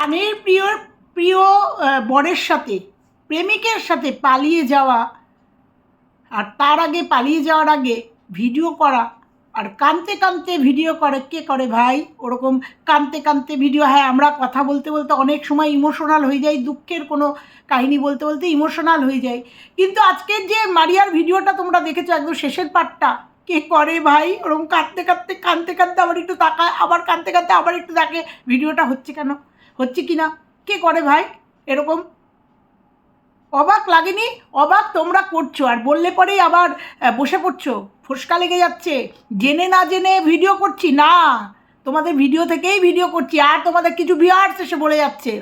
স্বামীর প্রিয় প্রিয় বরের সাথে, প্রেমিকের সাথে পালিয়ে যাওয়া, আর তার আগে পালিয়ে যাওয়ার আগে ভিডিও করা, আর কানতে কানতে ভিডিও করে, কে করে ভাই? ওরকম কানতে কানতে ভিডিও হ্যাঁ আমরা কথা বলতে বলতে অনেক সময় ইমোশনাল হয়ে যাই, দুঃখের কোনো কাহিনী বলতে বলতে ইমোশনাল হয়ে যায় কিন্তু আজকের যে মারিয়ার ভিডিওটা তোমরা দেখেছ, একদম শেষের পার্টটা, কে করে ভাই? ওরকম কাঁদতে কাঁদতে কানতে কানতে আবার একটু তাকায়, আবার কানতে কানতে আবার একটু তাকে, ভিডিওটা হচ্ছে কেন? হচ্ছে কি না? কে করে ভাই? এরকম? অবাক লাগেনি? অবাক তোমরা করছ, আর বললে পরেই আবার বসে পড়ছো। ফোসকা লেগে যাচ্ছে। জেনে না জেনে ভিডিও করছি? না। তোমাদের ভিডিও থেকেই ভিডিও করছি, আর তোমাদের কিছু ভিউয়ার্স এসে বলে যাচ্ছে।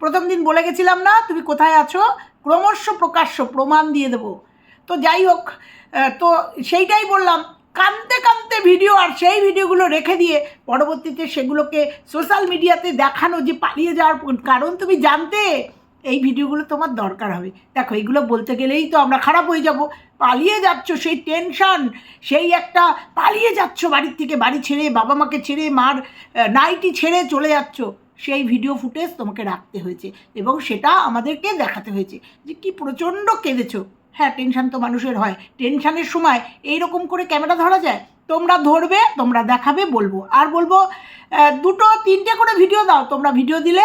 প্রথম দিন বলে গেছিলাম না, তুমি কোথায় আছো? ক্রমশ প্রকাশ্য প্রমাণ দিয়ে দেবো। তো যাই হোক তো সেইটাই বললাম। কানতে কানতে ভিডিও আর সেই ভিডিওগুলো রেখে দিয়ে পরবর্তীতে সেগুলোকে সোশ্যাল মিডিয়াতে দেখানো যে পালিয়ে যাওয়ার কারণ তুমি জানতে এই ভিডিওগুলো তোমার দরকার হবে। দেখো এইগুলো বলতে গেলেই তো আমরা খারাপ হয়ে যাব। পালিয়ে যাচ্ছ সেই টেনশন সেই একটা পালিয়ে যাচ্ছ বাড়ির থেকে, বাড়ি ছেড়ে, বাবা মাকে ছেড়ে, মার নাইটি ছেড়ে চলে যাচ্ছ। সেই ভিডিও ফুটেজ তোমাকে রাখতে হয়েছে এবং সেটা আমাদেরকে দেখাতে হয়েছে যে কি প্রচণ্ড কেঁদেছো। হ্যাঁ টেনশান তো মানুষের হয়। টেনশানের সময় এই রকম করে ক্যামেরা ধরা যায়, তোমরা ধরবে, তোমরা দেখাবে, বলব। আর বলব দুটো, তিনটে করে ভিডিও দাও। তোমরা ভিডিও দিলে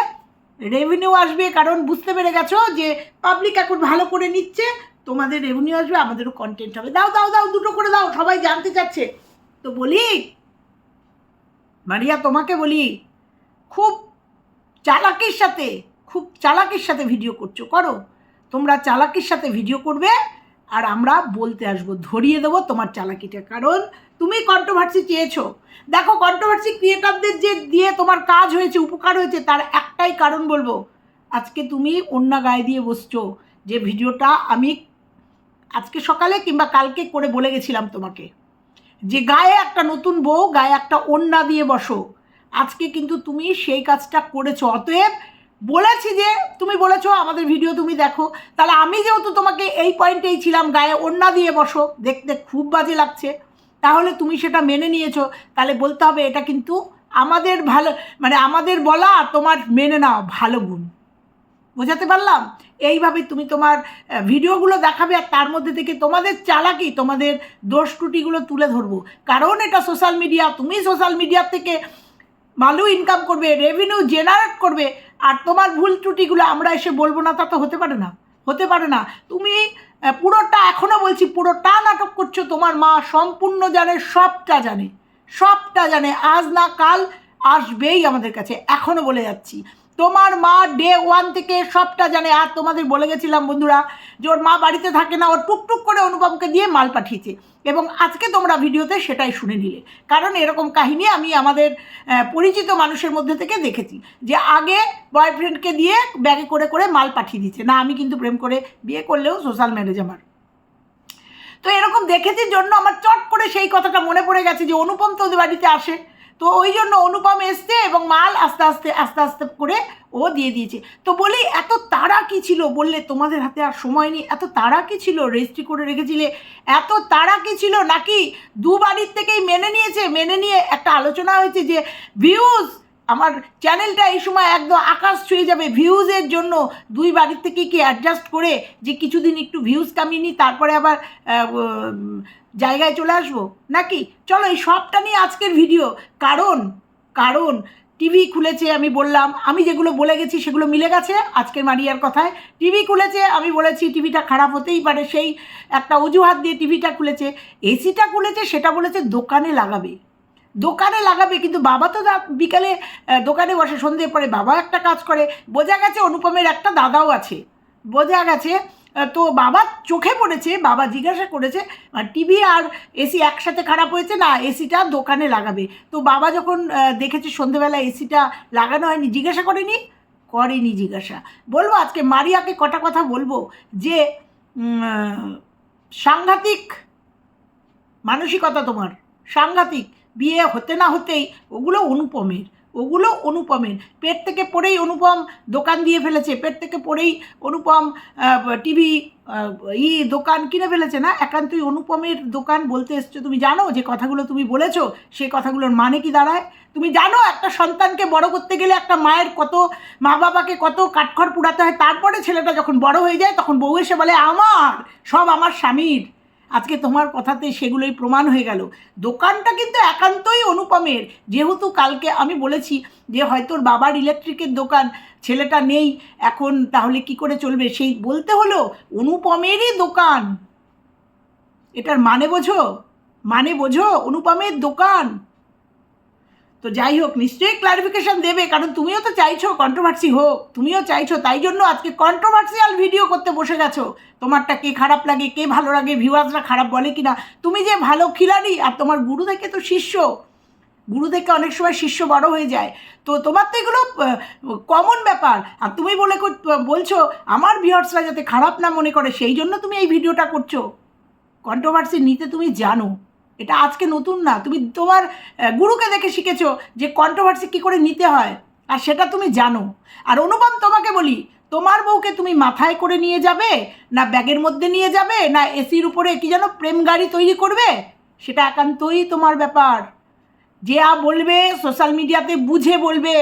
রেভিনিউ আসবে, কারণ বুঝতে পেরে গেছো যে পাবলিক এখন ভালো করে নিচ্ছে, তোমাদের রেভিনিউ আসবে, আমাদেরও কন্টেন্ট হবে। দাও দাও দাও, দুটো করে দাও, সবাই জানতে চাচ্ছে। তো বলি, মারিয়া, তোমাকে বলি, খুব চালাকির সাথে, খুব চালাকির সাথে ভিডিও করছ, করো। তোমরা চালাকির সাথে ভিডিও করবে, আর আমরা বলতে আসব, ধরিয়ে দেবো তোমার চালাকিটা। কারণ তুমি কন্ট্রোভার্সি চেয়েছো। দেখো কন্ট্রোভার্সি ক্রিয়েটারদের যে দিয়ে তোমার কাজ হয়েছে, উপকার হয়েছে, তার একটাই কারণ বলব। আজকে তুমি অন্য গায়ে দিয়ে বসছো, যে ভিডিওটা আমি আজকে সকালে কিংবা কালকে করে বলে গেছিলাম তোমাকে। যে গায়ে একটা নতুন বউ, গায়ে একটা ওন্না দিয়ে বসো। আজকে কিন্তু তুমি সেই কাজটা করেছ, অতএব বলেছি যে তুমি বলেছ, আমাদের ভিডিও তুমি দেখো। তাহলে আমি যেহেতু তোমাকে এই পয়েন্টেই ছিলাম, গায়ে ওন্না দিয়ে বসো, দেখতে খুব বাজে লাগছে। তাহলে তুমি সেটা মেনে নিয়েছো। তাহলে বলতে হবে, এটা কিন্তু আমাদের ভালো মানে আমাদের বলা, তোমার মেনে নাও, ভালো গুণ। বোঝাতে পারলাম? এইভাবে তুমি তোমার ভিডিওগুলো দেখাবে আর তার মধ্যে থেকে তোমাদের চালাকি, তোমাদের দোষ ত্রুটিগুলো তুলে ধরবো। কারণ এটা সোশ্যাল মিডিয়া তুমি সোশ্যাল মিডিয়ার থেকে ভালো ইনকাম করবে রেভিনিউ জেনারেট করবে। আর তোমার ভুল ত্রুটিগুলো আমরা এসে বলব না, তা তো হতে পারে না, হতে পারে না। তুমি পুরোটা এখনও বলছি, পুরোটা নাটক করছ, তোমার মা সম্পূর্ণ জানে, সবটা জানে সবটা জানে, আজ না কাল আসবেই আমাদের কাছে এখনও বলে যাচ্ছি। তোমার মা ডে ওয়ান থেকে সবটা জানে। আর তোমাদের বলে গেছিলাম বন্ধুরা যে ওর মা বাড়িতে থাকে না ওর টুকটুক করে অনুপমকে দিয়ে মাল পাঠিয়েছে। এবং আজকে তোমরা ভিডিওতে সেটাই শুনে নিলে। কারণ এরকম কাহিনী আমি আমাদের পরিচিত মানুষের মধ্যে থেকে দেখেছি যে আগে বয়ফ্রেন্ডকে দিয়ে ব্যাগে করে করে মাল পাঠিয়ে দিচ্ছে না, আমি কিন্তু প্রেম করে বিয়ে করলেও সোশ্যাল ম্যারেজ আমার। তো এরকম দেখেছি জন্য আমার চট করে সেই কথাটা মনে পড়ে গেছে যে অনুপম তো ওদের বাড়িতে আসে। তো ওই জন্য অনুপম এসছে এবং মাল আস্তে আস্তে আস্তে আস্তে করে ও দিয়ে দিয়েছে। তো বলি এত তাড়া কি ছিল? বললে তোমাদের হাতে আর সময় নেই। এত তাড়া কি ছিল? রেজিস্ট্রি করে রেখেছিলে। এত তাড়া কি ছিল নাকি? দু বাড়ির থেকেই মেনে নিয়েছে। মেনে নিয়ে একটা আলোচনা হয়েছে যে ভিউজ আমার চ্যানেলটা এই সময় একদম আকাশ ছুঁয়ে যাবে। ভিউজের জন্য দুই বাড়ির থেকে কি অ্যাডজাস্ট করে যে কিছুদিন একটু ভিউজ কামিয়ে নিই, তারপরে আবার জায়গায় চলে আসব? নাকি? চলো এই সবটা নিয়ে আজকের ভিডিও কারণ কারণ টিভি খুলেছে আমি বললাম, আমি যেগুলো বলে গেছি সেগুলো মিলে গেছে আজকের মারিয়ার কথায়। টিভি খুলেছে, আমি বলেছি টিভিটা খারাপ হতেই পারে, সেই একটা অজুহাত দিয়ে টিভিটা খুলেছে। এসিটা খুলেছে, সেটা বলেছে দোকানে লাগাবে। দোকানে লাগাবে, কিন্তু বাবা তো বিকালে দোকানে বসে সন্ধে পরে বাবা একটা কাজ করে। বোঝা গেছে অনুপমের একটা দাদাও আছে। বোঝা গেছে তো বাবা চোখে পড়েছে, বাবা জিজ্ঞাসা করেছে টিভি আর এসি একসাথে খারাপ হয়েছে? না, এসিটা দোকানে লাগাবে। তো বাবা যখন দেখেছে সন্ধেবেলা এসিটা লাগানো হয়নি, জিজ্ঞাসা করেনি? করেনি জিজ্ঞাসা। বলব আজকে মারিয়াকে কটা কথা বলব যে সাংঘাতিক মানসিকতা তোমার, সাংঘাতিক। বিয়ে হতে না হতেই ওগুলো অনুপমের ওগুলো অনুপমের। পেট থেকে পড়েই অনুপম দোকান দিয়ে ফেলেছে, পেট থেকে পড়েই অনুপম টিভি ই দোকান কিনে ফেলেছে না? একান্তই অনুপমের দোকান বলতে এসছো, তুমি জানো যে কথাগুলো তুমি বলেছ সেই কথাগুলোর মানে কি দাঁড়ায়? তুমি জানো একটা সন্তানকে বড় করতে গেলে একটা মায়ের কত মা বাবাকে কত কাঠখড় পুড়াতে হয়? তারপরে ছেলেটা যখন বড় হয়ে যায়, তখন বউ এসে বলে, আমার, সব আমার স্বামীর। আজকে তোমার কথাতে সেগুলোই প্রমাণ হয়ে গেল। দোকানটা কিন্তু একান্তই অনুপমের। যেহেতু কালকে আমি বলেছি যে হয়তো বাবার ইলেকট্রিকের দোকান, ছেলেটা নেই, এখন তাহলে কি করে চলবে? সেই বলতে হলো অনুপমেরই দোকান। এটার মানে বোঝো? মানে বোঝো অনুপমের দোকান? তো যাই হোক, নিশ্চয়ই ক্লারিফিকেশান দেবে, কারণ তুমিও তো চাইছো কন্ট্রোভার্সি হোক, তুমিও চাইছো, তাই জন্য আজকে কন্ট্রোভার্সিয়াল ভিডিও করতে বসে গেছো। তোমারটা কে খারাপ লাগে, কে ভালো লাগে ভিউয়ার্সরা খারাপ বলে কি না তুমি যে ভালো খিলাড়ি, আর তোমার গুরু থেকে তো শিষ্য। গুরু থেকে অনেক সময় শিষ্য বড় হয়ে যায়। তো তোমার তো এগুলো কমন ব্যাপার। আর তুমি বলে বলছো, আমার ভিউয়ার্সরা যাতে খারাপ না মনে করে, সেই জন্য তুমি এই ভিডিওটা করছ। কন্ট্রোভার্সি নিতে তুমি জানো। এটা আজকে নতুন না। তুমি তোমার গুরুকে দেখে শিখেছো যে কন্ট্রোভার্সি কী করে নিতে হয়, আর সেটা তুমি জানো। আর অনুপম তোমাকে বলি, তোমার বউকে তুমি মাথায় করে নিয়ে যাবে, না ব্যাগের মধ্যে নিয়ে যাবে, না এসির উপরে কি যেন প্রেম গাড়ি তৈরি করবে? সেটা একান্তই তোমার ব্যাপার। যে আ বলবে সোশ্যাল মিডিয়াতে বুঝে বলবে।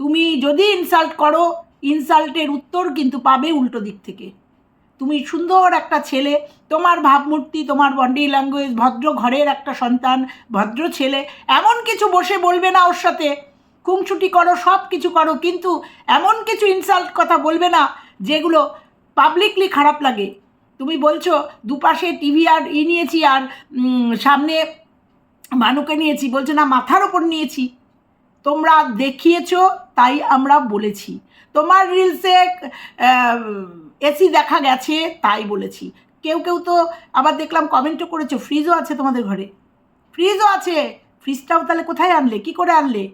তুমি যদি ইনসাল্ট করো ইনসাল্টের উত্তর কিন্তু পাবে উল্টো দিক থেকে। তুমি সুন্দর একটা ছেলে, তোমার ভাবমূর্তি, তোমার বডি ল্যাঙ্গুয়েজ ভদ্র ঘরের একটা সন্তান, ভদ্র ছেলে, এমন কিছু বসে বলবে না ওর সাথে। খুংছুটি করো সব কিছু করো, কিন্তু এমন কিছু ইনসাল্ট কথা বলবে না যেগুলো পাবলিকলি খারাপ লাগে। তুমি বলছো, দুপাশে টিভি আর ই নিয়েছি আর সামনে মানুকে নিয়েছি। বলছে, না, মাথার ওপর নিয়েছি। তোমরা দেখিয়েছো, তাই আমরা বলেছি। তোমার রিলসে এসি দেখা গেছে, তাই বলেছি। কেউ কেউ তো আবার দেখলাম কমেন্টও করেছ ফ্রিজও আছে তোমাদের ঘরে। ফ্রিজও আছে। ফ্রিজটাও তাহলে কোথায় আনলে? কি করে আনলে?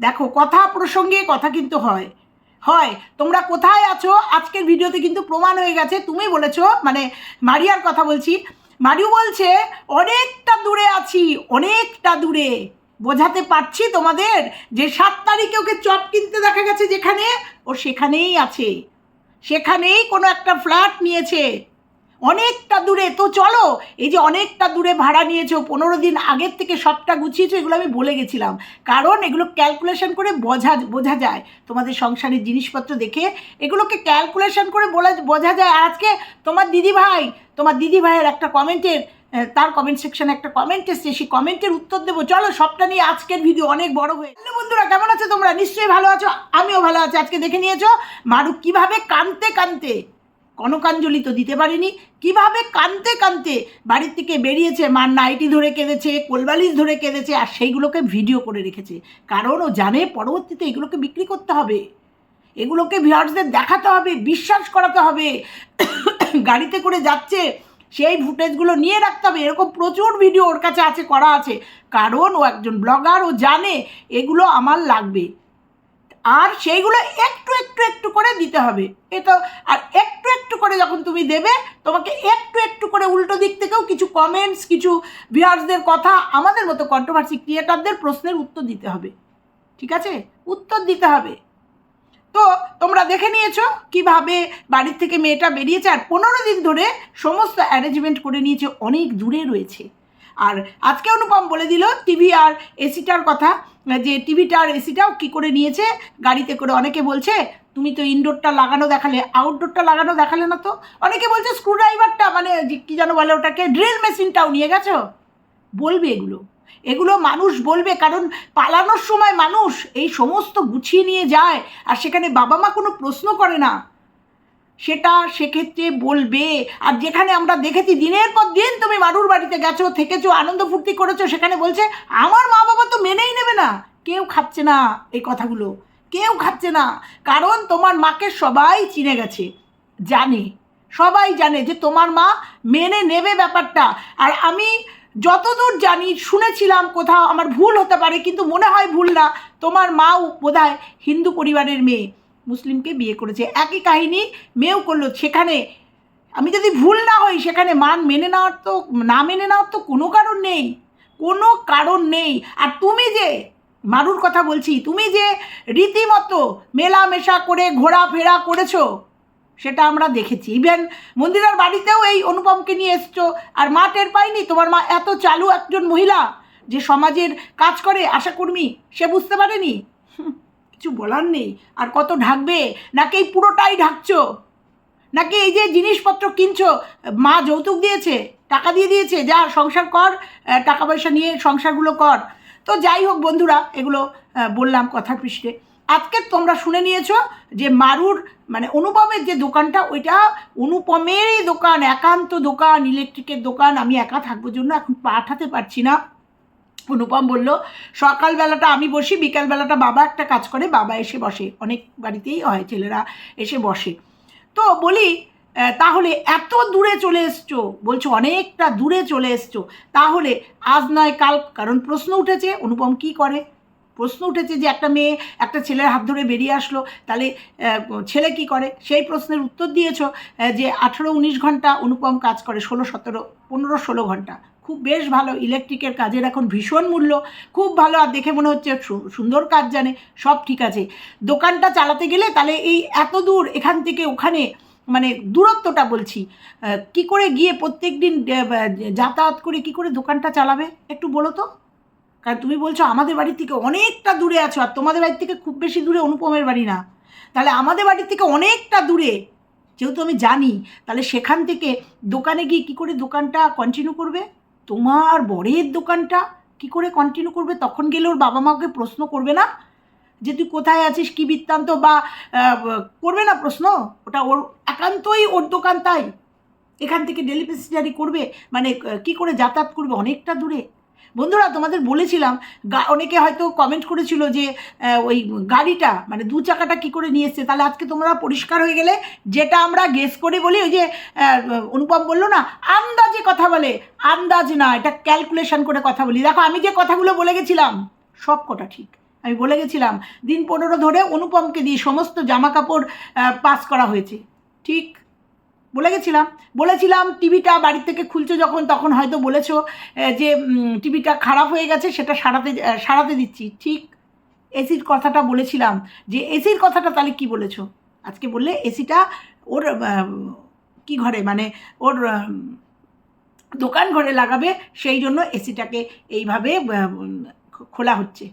দেখো, কথা প্রসঙ্গে কথা কিন্তু হয়। হয়, তোমরা কোথায় আছো? আজকের ভিডিওতে কিন্তু প্রমাণ হয়ে গেছে। তুমি বলেছ মানে মারিয়ার কথা বলছি। মারিও বলছে, অনেকটা দূরে আছি, অনেকটা দূরে। বোঝাতে পারছি তোমাদের যে সাত তারিখে ওকে চপ কিনতে দেখা গেছে যেখানে, ও সেখানেই আছে। সেখানেই কোনো একটা ফ্ল্যাট নিয়েছে। অনেকটা দূরে, তো চলো, এই যে অনেকটা দূরে ভাড়া নিয়েছো পনেরো দিন আগের থেকে সবটা গুছিয়েছো, এগুলো আমি বলে গেছিলাম। কারণ এগুলো ক্যালকুলেশন করে বোঝা বোঝা যায়। তোমাদের সংসারের জিনিসপত্র দেখে এগুলোকে ক্যালকুলেশন করে বলা, বোঝা যায়। আজকে তোমার দিদি ভাই তোমার দিদি ভাইয়ের একটা কমেন্টের তার কমেন্ট সেকশনে একটা কমেন্ট এসছে, সেই কমেন্টের উত্তর দেবো। চলো, সবটা নিয়ে আজকের ভিডিও অনেক বড় হয়ে হ্যালো বন্ধুরা, কেমন আছো তোমরা? নিশ্চয়ই ভালো আছো, আমিও ভালো আছি। আজকে দেখে নিয়েছো মারুক কীভাবে কানতে কানতে কনকাঞ্জলি তো দিতে পারিনি, কীভাবে কানতে কানতে বাড়ির থেকে বেরিয়েছে, মার নাইটি ধরে কেঁদেছে, কোলবালিশ ধরে কেঁদেছে, আর সেইগুলোকে ভিডিও করে রেখেছে। কারণ ও জানে পরবর্তীতে এগুলোকে বিক্রি করতে হবে। এগুলোকে ভিউয়ার্সদের দেখাতে হবে, বিশ্বাস করাতে হবে। গাড়িতে করে যাচ্ছে সেই ফুটেজগুলো নিয়ে রাখতে হবে। এরকম প্রচুর ভিডিও ওর কাছে আছে, করা আছে। কারণ ও একজন ব্লগার ও জানে এগুলো আমার লাগবে। আর সেইগুলো একটু একটু একটু করে দিতে হবে। এটা আর একটু একটু করে যখন তুমি দেবে, তোমাকে একটু একটু করে উল্টো দিক থেকেও কিছু কমেন্টস কিছু ভিউয়ার্সদের কথা, আমাদের মতো কন্ট্রোভার্সি ক্রিয়েটারদের প্রশ্নের উত্তর দিতে হবে। ঠিক আছে? উত্তর দিতে হবে। তো তোমরা দেখে নিয়েছো কীভাবে বাড়ির থেকে মেয়েটা বেরিয়েছে আর পনেরো দিন ধরে সমস্ত অ্যারেঞ্জমেন্ট করে নিয়েছে, অনেক দূরে রয়েছে। আর আজকে অনুপম বলে দিল টিভি আর এসিটার কথা, যে টিভিটা আর এসিটাও কী করে নিয়েছে? গাড়িতে করে অনেকে বলছে, তুমি তো ইনডোরটা লাগানো দেখালে আউটডোরটা লাগানো দেখালে না তো? অনেকে বলছে স্ক্রুড্রাইভারটা মানে কী যেন বলে ওটাকে ড্রিল মেশিনটাও নিয়ে গেছো? বলবে এগুলো। এগুলো মানুষ বলবে, কারণ পালানোর সময় মানুষ এই সমস্ত গুছিয়ে নিয়ে যায়, আর সেখানে বাবা মা কোনো প্রশ্ন করে না। সেটা সেক্ষেত্রে বলবে, আর যেখানে আমরা দেখেছি দিনের পর দিন তুমি মারুর বাড়িতে গেছো, থেকেছো, আনন্দ ফুর্তি করেছ, সেখানে বলছে, আমার মা বাবা তো মেনেই নেবে না। কেউ খাচ্ছে না এই কথাগুলো, কেউ খাচ্ছে না, কারণ তোমার মাকে সবাই চিনে গেছে, জানে, সবাই জানে যে তোমার মা মেনে নেবে ব্যাপারটা। আর আমি যতদূর জানি, শুনেছিলাম কোথাও আমার ভুল হতে পারে, কিন্তু মনে হয় ভুল না। তোমার মাও বোধহয় হিন্দু পরিবারের মেয়ে। মুসলিমকে বিয়ে করেছে। একই কাহিনী মেয়েও করল। সেখানে আমি যদি ভুল না হই, সেখানে মান মেনে নেওয়ার তো, না মেনে নেওয়ার তো কোনো কারণ নেই। কোনো কারণ নেই। আর তুমি যে, মারুর কথা বলছি, তুমি যে রীতিমতো মেলামেশা করে, ঘোরাফেরা করেছ সেটা আমরা দেখেছি। ইভেন মন্দিরার বাড়িতেও এই অনুপমকে নিয়ে এসছো। আর মা টের পাইনি তোমার মা এত চালু একজন মহিলা যে সমাজের কাজ করে আশাকর্মী, সে বুঝতে পারেনি? কিছু বলার নেই। আর কত ঢাকবে? নাকি এই পুরোটাই ঢাকছো? নাকি এই যে জিনিসপত্র কিনছো, মা যৌতুক দিয়েছে, টাকা দিয়ে দিয়েছে, যা সংসার কর টাকা পয়সা নিয়ে সংসারগুলো কর। তো যাই হোক বন্ধুরা, এগুলো বললাম কথার পৃষ্ঠে। আজকে তোমরা শুনে নিয়েছো যে মারুর মানে অনুপমের যে দোকানটা, ওইটা অনুপমেরই দোকান, একান্ত দোকান, ইলেকট্রিকের দোকান। আমি একা থাকব জন্য এখন পাঠাতে পারছি না। অনুপম বলল, সকালবেলাটা আমি বসি, বিকালবেলাটা বাবা একটা কাজ করে, বাবা এসে বসে। অনেক বাড়িতেই হয়, ছেলেরা এসে বসে। তো বলি তাহলে এত দূরে চলে এসছো? বলছো, অনেকটা দূরে চলে এসছো। তাহলে আজ নয়, কাল, কারণ প্রশ্ন উঠেছে, অনুপম কি করে? প্রশ্ন উঠেছে যে একটা মেয়ে একটা ছেলের হাত ধরে বেরিয়ে আসলো। তাহলে ছেলে কি করে? সেই প্রশ্নের উত্তর দিয়েছ যে আঠেরো উনিশ ঘণ্টা অনুপম কাজ করে, ষোলো সতেরো, পনেরো ষোলো ঘণ্টা। খুব বেশ ভালো ইলেকট্রিকের কাজের এখন ভীষণ মূল্য। খুব ভালো, আর দেখে মনে হচ্ছে সুন্দর কাজ জানে, সব ঠিক আছে। দোকানটা চালাতে গেলে তাহলে এই এত দূর, এখান থেকে ওখানে মানে দূরত্বটা বলছি কি করে গিয়ে প্রত্যেক দিন যাতায়াত করে কি করে দোকানটা চালাবে? একটু বলো তো। কারণ তুমি বলছো আমাদের বাড়ি থেকে অনেকটা দূরে আছো, আর তোমাদের বাড়ি থেকে খুব বেশি দূরে অনুপমের বাড়ি না। তাহলে আমাদের বাড়ি থেকে অনেকটা দূরে, যেহেতু আমি জানি, তাহলে সেখান থেকে দোকানে গিয়ে কী করে দোকানটা কন্টিনিউ করবে? তোমার বরের দোকানটা কি করে কন্টিনিউ করবে? তখন গেলে ওর বাবা মাকে প্রশ্ন করবে না? যে তুই কোথায় আছিস, কী বৃত্তান্ত বা করবে না প্রশ্ন? ওটা ওর একান্তই ওর দোকান তাই। এখান থেকে ডেলি প্যাসেঞ্জারি করবে মানে কি করে যাতায়াত করবে? অনেকটা দূরে। বন্ধুরা, তোমাদের বলেছিলাম অনেকে হয়তো কমেন্ট করেছিল যে ওই গাড়িটা মানে দু চাকাটা কী করে নিয়ে এসছে? তাহলে আজকে তোমরা পরিষ্কার হয়ে গেলে, যেটা আমরা গেস করে বলি, ওই যে অনুপম বলল না, আন্দাজে কথা বলে। আন্দাজ না, এটা ক্যালকুলেশন করে কথা বলি। দেখো, আমি যে কথাগুলো বলে গেছিলাম, সব কটা ঠিক। আমি বলে গেছিলাম, দিন পনেরো ধরে অনুপমকে দিয়ে সমস্ত জামা কাপড় পাস করা হয়েছে। ঠিক বলে গেছিলাম, বলেছিলাম টিভিটা বাড়ি থেকে খুলছো যখন, তখন হয়তো বলেছ যে টিভিটা খারাপ হয়ে গেছে, সেটা সারাতে সারাতে দিচ্ছি। ঠিক এসির কথাটা বলেছিলাম। যে, এসির কথাটা তাহলে কি বলেছ? আজকে বললে এসিটা ওর কি ঘরে? মানে ওর দোকান ঘরে লাগাবে, সেই জন্য এসিটাকে এইভাবে খোলা হচ্ছে।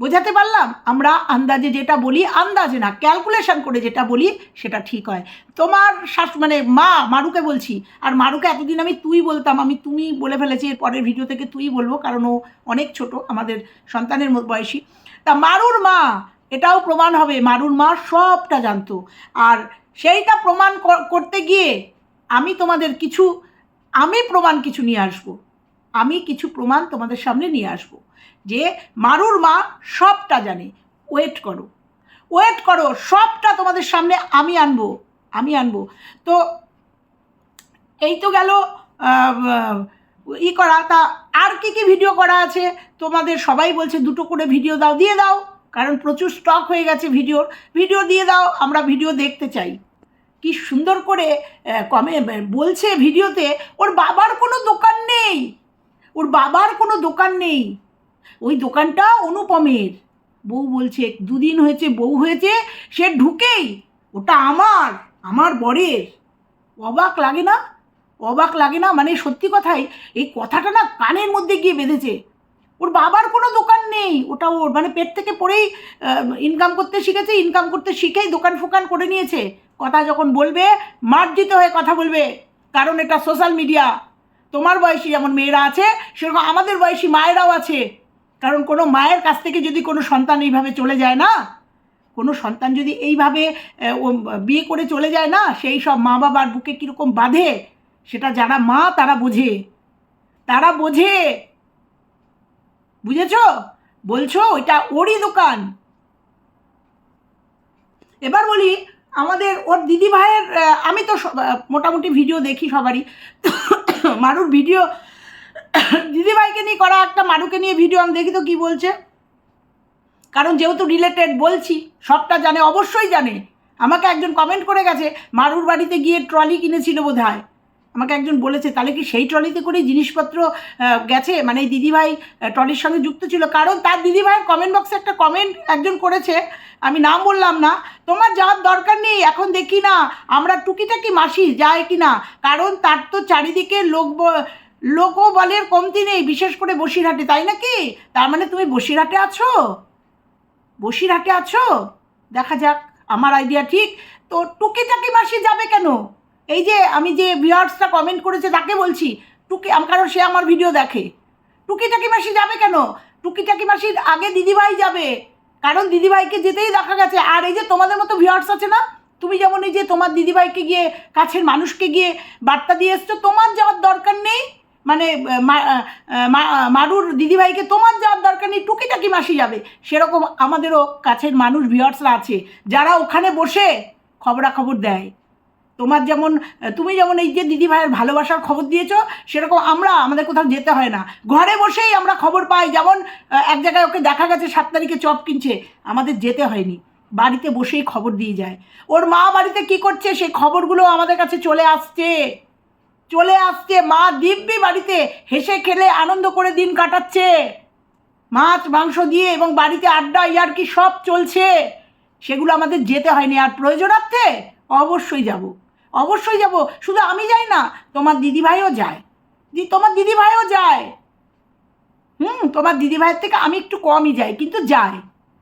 বোঝাতে পারলাম? আমরা আন্দাজে যেটা বলি, আন্দাজে না ক্যালকুলেশন করে যেটা বলি, সেটা ঠিক হয়। তোমার শাশু মানে মা, মারুকে বলছি, আর মারুকে এতদিন আমি তুই বলতাম, আমি তুমি বলে ফেলেছি, এর পরের ভিডিও থেকে তুই বলব, কারণ ও অনেক ছোট, আমাদের সন্তানের বয়সী। তা মারুর মা, এটাও প্রমাণ হবে, মারুর মা সবটা জানতো। আর সেইটা প্রমাণ কর- করতে গিয়ে আমি তোমাদের কিছু, আমি প্রমাণ কিছু নিয়ে আসব। আমি কিছু প্রমাণ তোমাদের সামনে নিয়ে আসব। যে মারুর মা সবটা জানে। ওয়েট করো। ওয়েট করো, সবটা তোমাদের সামনে আমি আনব আমি আনব। তো এই তো গেল ই করা। তা আর কি কি ভিডিও করা আছে? তোমাদের সবাই বলছে দুটো করে ভিডিও দাও, দিয়ে দাও। কারণ প্রচুর স্টক হয়ে গেছে ভিডিওর ভিডিও দিয়ে দাও, আমরা ভিডিও দেখতে চাই। কি সুন্দর করে কমে বলছে ভিডিওতে ওর বাবার কোনো দোকান নেই। ওর বাবার কোনো দোকান নেই। ওই দোকানটা অনুপমের। বউ বলছে, দুদিন হয়েছে, বউ হয়েছে, সে ঢুকেই। ওটা আমার আমার বরের। অবাক লাগে না? অবাক লাগে না? মানে সত্যি কথাই, এই কথাটা না কানের মধ্যে গিয়ে বেঁধেছে। ওর বাবার কোনো দোকান নেই। ওটা ওর মানে পেট থেকে পড়েই ইনকাম করতে শিখেছে ইনকাম করতে শিখেই দোকান ফোকান করে নিয়েছে। কথা যখন বলবে, মার্জিত হয়ে কথা বলবে, কারণ এটা সোশ্যাল মিডিয়া তোমার বয়সী যেমন মেয়েরা আছে, সেরকম আমাদের বয়সী মায়েরাও আছে। কারণ কোনো মায়ের কাছ থেকে যদি কোনো সন্তান এইভাবে চলে যায় না, কোনো সন্তান যদি এইভাবে বিয়ে করে চলে যায় না, সেই সব মা বাবার বুকে কীরকম বাঁধে, সেটা যারা মা তারা বোঝে। তারা বোঝে। বুঝেছ? বলছো ওইটা ওরই দোকান। এবার বলি, আমাদের ওর দিদি ভাইয়ের আমি তো মোটামুটি ভিডিও দেখি সবারই। মারুর ভিডিও দিদিভাইকে নিয়ে করা একটা মারুকে নিয়ে ভিডিও আমি দেখি তো কী বলছে। কারণ যেহেতু রিলেটেড বলছি, সবটা জানে, অবশ্যই জানে। আমাকে একজন কমেন্ট করে গেছে, মারুর বাড়িতে গিয়ে ট্রলি কিনেছিল বোধ হয় আমাকে একজন বলেছে, তাহলে কি সেই ট্রলিতে করে জিনিসপত্র গেছে? মানে দিদিভাই ট্রলির সঙ্গে যুক্ত ছিল। কারণ তার দিদিভাইয়ের কমেন্ট বক্সে একটা কমেন্ট একজন করেছে, আমি নাম বললাম না, তোমার যাওয়ার দরকার নেই, এখন দেখি না, আমরা টুকিটাকি মাসি, যায় কি না কারণ তার তো চারিদিকে লোক ব- লোকও বলের কমতি নেই, বিশেষ করে বসিরহাটে, তাই নাকি? তার মানে তুমি বসিরহাটে আছো? বসিরহাটে আছো? দেখা যাক, আমার আইডিয়া ঠিক। তো টুকিটাকি মাসি যাবে কেন? এই যে আমি যে ভিউয়ার্সটা কমেন্ট করেছে, তাকে বলছি, টুকি কারণ সে আমার ভিডিও দেখে। টুকিটাকি মাসি যাবে কেন? টুকিটাকি মাসির আগে দিদিভাই যাবে। কারণ দিদিভাইকে যেতেই দেখা গেছে। আর এই যে তোমাদের মতো ভিউয়ার্স আছে না, তুমি যেমন এই যে তোমার দিদিভাইকে গিয়ে, কাছের মানুষকে গিয়ে বার্তা দিয়ে এসছো, তোমার যাওয়ার দরকার নেই। মানে মারুর দিদিভাইকে তোমার যাওয়ার দরকার নেই, টুকিটাকি মাসি যাবে। সেরকম আমাদেরও কাছের মানুষ ভিউয়ার্সরা আছে, যারা ওখানে বসে খবরাখবর দেয়। তোমার যেমন তুমি যেমন এই যে দিদি ভাইয়ের ভালোবাসার খবর দিয়েছ, সেরকম আমরা, আমাদের কোথাও যেতে হয় না। ঘরে বসেই আমরা খবর পাই, যেমন এক জায়গায় ওকে দেখা গেছে, সাত তারিখে চপ কিনছে, আমাদের যেতে হয়নি। বাড়িতে বসেই খবর দিয়ে যায়। ওর মা বাড়িতে কি করছে, সেই খবরগুলো আমাদের কাছে চলে আসছে। চলে আসছে। মা দিব্যি বাড়িতে হেসে খেলে আনন্দ করে দিন কাটাচ্ছে। মাছ, মাংস দিয়ে এবং বাড়িতে আড্ডা ইয়ার কি সব চলছে। সেগুলো আমাদের যেতে হয়নি। আর প্রয়োজনার্থে অবশ্যই যাব। অবশ্যই যাব। শুধু আমি যাই না, তোমার দিদিভাইও যায়। দি, তোমার দিদিভাইও যায়। হুম, তোমার দিদিভাইয়ের থেকে আমি একটু কমই যাই, কিন্তু যাই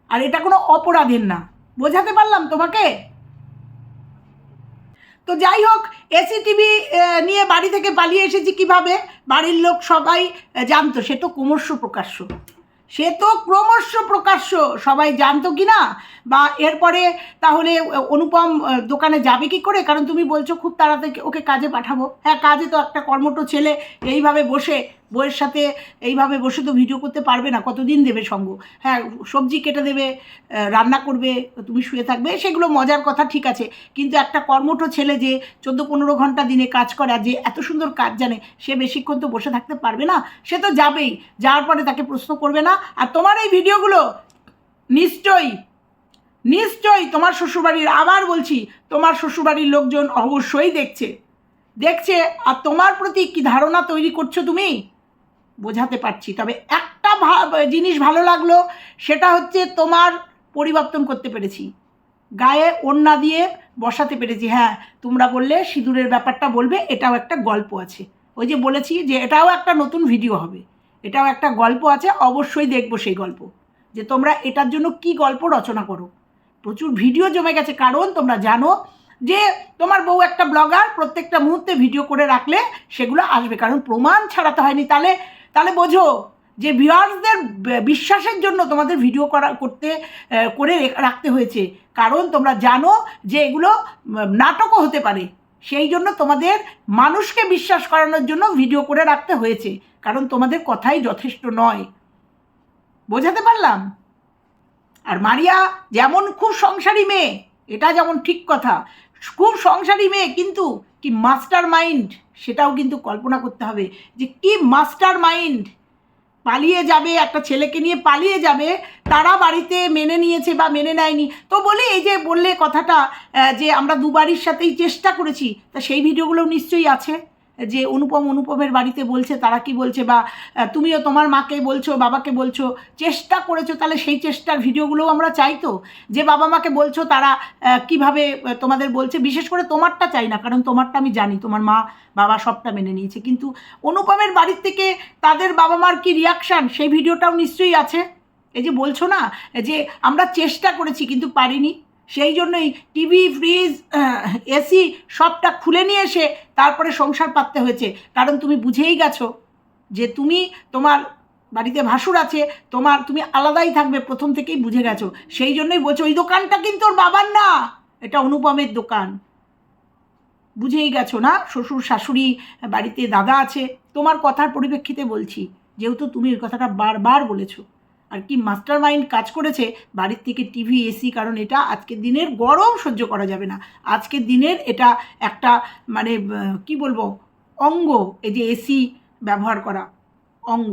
আর এটা কোনো অপরাধের না। বোঝাতে পারলাম তোমাকে? তো যাই হোক এসি টিভি নিয়ে বাড়ি থেকে পালিয়ে এসেছি কীভাবে? বাড়ির লোক সবাই জানতো। সে তো ক্রমশ প্রকাশ্য। সে তো ক্রমশ প্রকাশ্য। সবাই জানতো কি না বা এরপরে তাহলে অনুপম দোকানে যাবে কি করে? কারণ তুমি বলছো খুব তাড়াতাড়ি ওকে কাজে পাঠাবো। হ্যাঁ কাজে তো একটা কর্মটো ছেলে, এইভাবে বসে বইয়ের সাথে এইভাবে বসে তো ভিডিও করতে পারবে না, কতদিন দেবে সঙ্গ? হ্যাঁ সবজি কেটে দেবে রান্না করবে, তুমি শুয়ে থাকবে, সেগুলো মজার কথা ঠিক আছে। কিন্তু একটা কর্মঠ ছেলে যে চোদ্দ পনেরো ঘণ্টা দিনে কাজ করে আর যে এত সুন্দর কাজ জানে, সে বেশিক্ষণ তো বসে থাকতে পারবে না? সে তো যাবেই, যাওয়ার পরে তাকে প্রশ্ন করবে না। আর তোমার এই ভিডিওগুলো নিশ্চয়ই নিশ্চয়ই তোমার শ্বশুরবাড়ির, আবার বলছি, তোমার শ্বশুরবাড়ির লোকজন অবশ্যই দেখছে। দেখছে, আর তোমার প্রতি কি ধারণা তৈরি করছ তুমি? বোঝাতে পারছি। তবে একটা জিনিস ভালো লাগল, সেটা হচ্ছে তোমার পরিবর্তন করতে পেরেছি। গায়ে ওড়না দিয়ে বসাতে পেরেছি। হ্যাঁ তোমরা বললে সিঁদুরের ব্যাপারটা বলবে, এটাও একটা গল্প আছে। ওই যে বলেছি যে এটাও একটা নতুন ভিডিও হবে। এটাও একটা গল্প আছে, অবশ্যই দেখব সেই গল্প। যে তোমরা এটার জন্য কি গল্প রচনা করো। প্রচুর ভিডিও জমে গেছে, কারণ তোমরা জানো যে তোমার বউ একটা ব্লগার, প্রত্যেকটা মুহূর্তে ভিডিও করে রাখলে সেগুলো আসবে। কারণ প্রমাণ ছাড়াতে হয়নি। তাহলে তাহলে বোঝো যে ভিউয়ার্সদের বিশ্বাসের জন্য তোমাদের ভিডিও করা, করতে করে রাখতে হয়েছে। কারণ তোমরা জানো যে এগুলো নাটকও হতে পারে। সেই জন্য তোমাদের মানুষকে বিশ্বাস করানোর জন্য ভিডিও করে রাখতে হয়েছে। কারণ তোমাদের কথাই যথেষ্ট নয়। বোঝাতে পারলাম? আর মারিয়া যেমন খুব সংসারী মেয়ে, এটা যেমন ঠিক কথা। খুব সংসারী মেয়ে, কিন্তু কি মাস্টার মাইন্ড সেটাও কিন্তু কল্পনা করতে হবে যে কি মাস্টার মাইন্ড পালিয়ে যাবে, একটা ছেলেকে নিয়ে পালিয়ে যাবে, তারা বাড়িতে মেনে নিয়েছে বা মেনে নেয়নি। তো বলি, এই যে বললে কথাটা যে আমরা দুবারির সাথেই চেষ্টা করেছি, তা সেই ভিডিওগুলো নিশ্চয়ই আছে। যে অনুপম অনুপমের বাড়িতে বলছে, তারা কি বলছে বা তুমিও তোমার মাকে বলছো, বাবাকে বলছো, চেষ্টা করেছ, তাহলে সেই চেষ্টার ভিডিওগুলোও আমরা চাই তো। যে বাবা মাকে বলছো, তারা কীভাবে তোমাদের বলছে, বিশেষ করে তোমারটা চাই না, কারণ তোমারটা আমি জানি, তোমার মা, বাবা সবটা মেনে নিয়েছে। কিন্তু অনুপমের বাড়ির থেকে তাদের বাবা মার কি রিয়াকশান সেই ভিডিওটাও নিশ্চয়ই আছে। এই যে বলছো না, যে আমরা চেষ্টা করেছি, কিন্তু পারিনি। সেই জন্যই টিভি ফ্রিজ এসি সবটা খুলে নিয়ে এসে তারপরে সংসার পাততে হয়েছে। কারণ তুমি বুঝেই গেছো যে তুমি তোমার বাড়িতে ভাসুর আছে, তোমার তুমি আলাদাই থাকবে, প্রথম থেকেই বুঝে গেছো। সেই জন্যই বলছো, ওই দোকানটা কিন্তু ওর বাবার না, এটা অনুপমের দোকান। বুঝেই গেছো না? শ্বশুর, শাশুড়ি, বাড়িতে দাদা আছে, তোমার কথার পরিপ্রেক্ষিতে বলছি। যেহেতু তুমি ওই কথাটা বারবার বলেছ। আর কি মাস্টার মাইন্ড কাজ করেছে, বাড়ির থেকে টিভি, এসি, কারণ এটা আজকের দিনের গরম সহ্য করা যাবে না। আজকের দিনের এটা একটা মানে কি বলব, অঙ্গ, এই যে এসি ব্যবহার করা, অঙ্গ।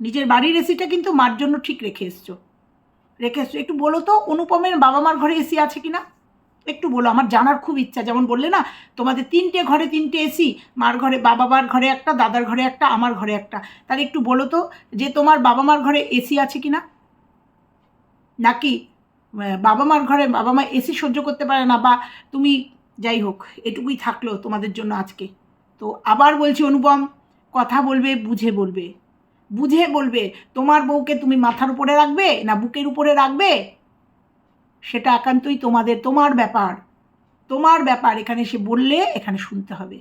নিজের বাড়ির এসিটা কিন্তু মার জন্য ঠিক রেখে এসছো। রেখে এসছো। একটু বলো তো, অনুপমের বাবা মার ঘরে এসি আছে কি না একটু বলো, আমার জানার খুব ইচ্ছা। যেমন বললে না, তোমাদের তিনটে ঘরে তিনটে এসি মার ঘরে বাবা মার ঘরে একটা, দাদার ঘরে একটা, আমার ঘরে একটা। তাহলে একটু বলো তো, যে তোমার বাবা মার ঘরে এসি আছে কি না নাকি বাবা মার ঘরে বাবা মা এসি সহ্য করতে পারে না, বা তুমি যাই হোক, এটুকুই থাকল তোমাদের জন্য আজকে। তো আবার বলছি, অনুপম, কথা বলবে, বুঝে বলবে। বুঝে বলবে, তোমার বউকে তুমি মাথার উপরে রাখবে না বুকের উপরে রাখবে? সেটা একান্তই তোমাদের, তোমার ব্যাপার। তোমার ব্যাপার, এখানে সে বললে এখানে শুনতে হবে।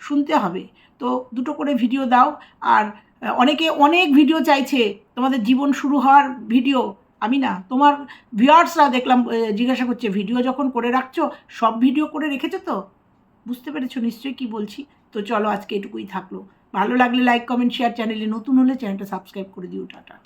শুনতে হবে। তো দুটো করে ভিডিও দাও। আর অনেকে অনেক ভিডিও চাইছে, তোমাদের জীবন শুরু হওয়ার ভিডিও। আমি না, তোমার ভিউয়ার্সরা দেখলাম জিজ্ঞাসা করছে, ভিডিও যখন করে রাখছো, সব ভিডিও করে রেখেছো তো? বুঝতে পেরেছ, নিশ্চয়ই কি বলছি? তো চলো, আজকে এটুকুই থাকল। ভালো লাগলে লাইক কমেন্ট শেয়ার চ্যানেলে নতুন হলে চ্যানেলটা সাবস্ক্রাইব করে দিও, টাটা।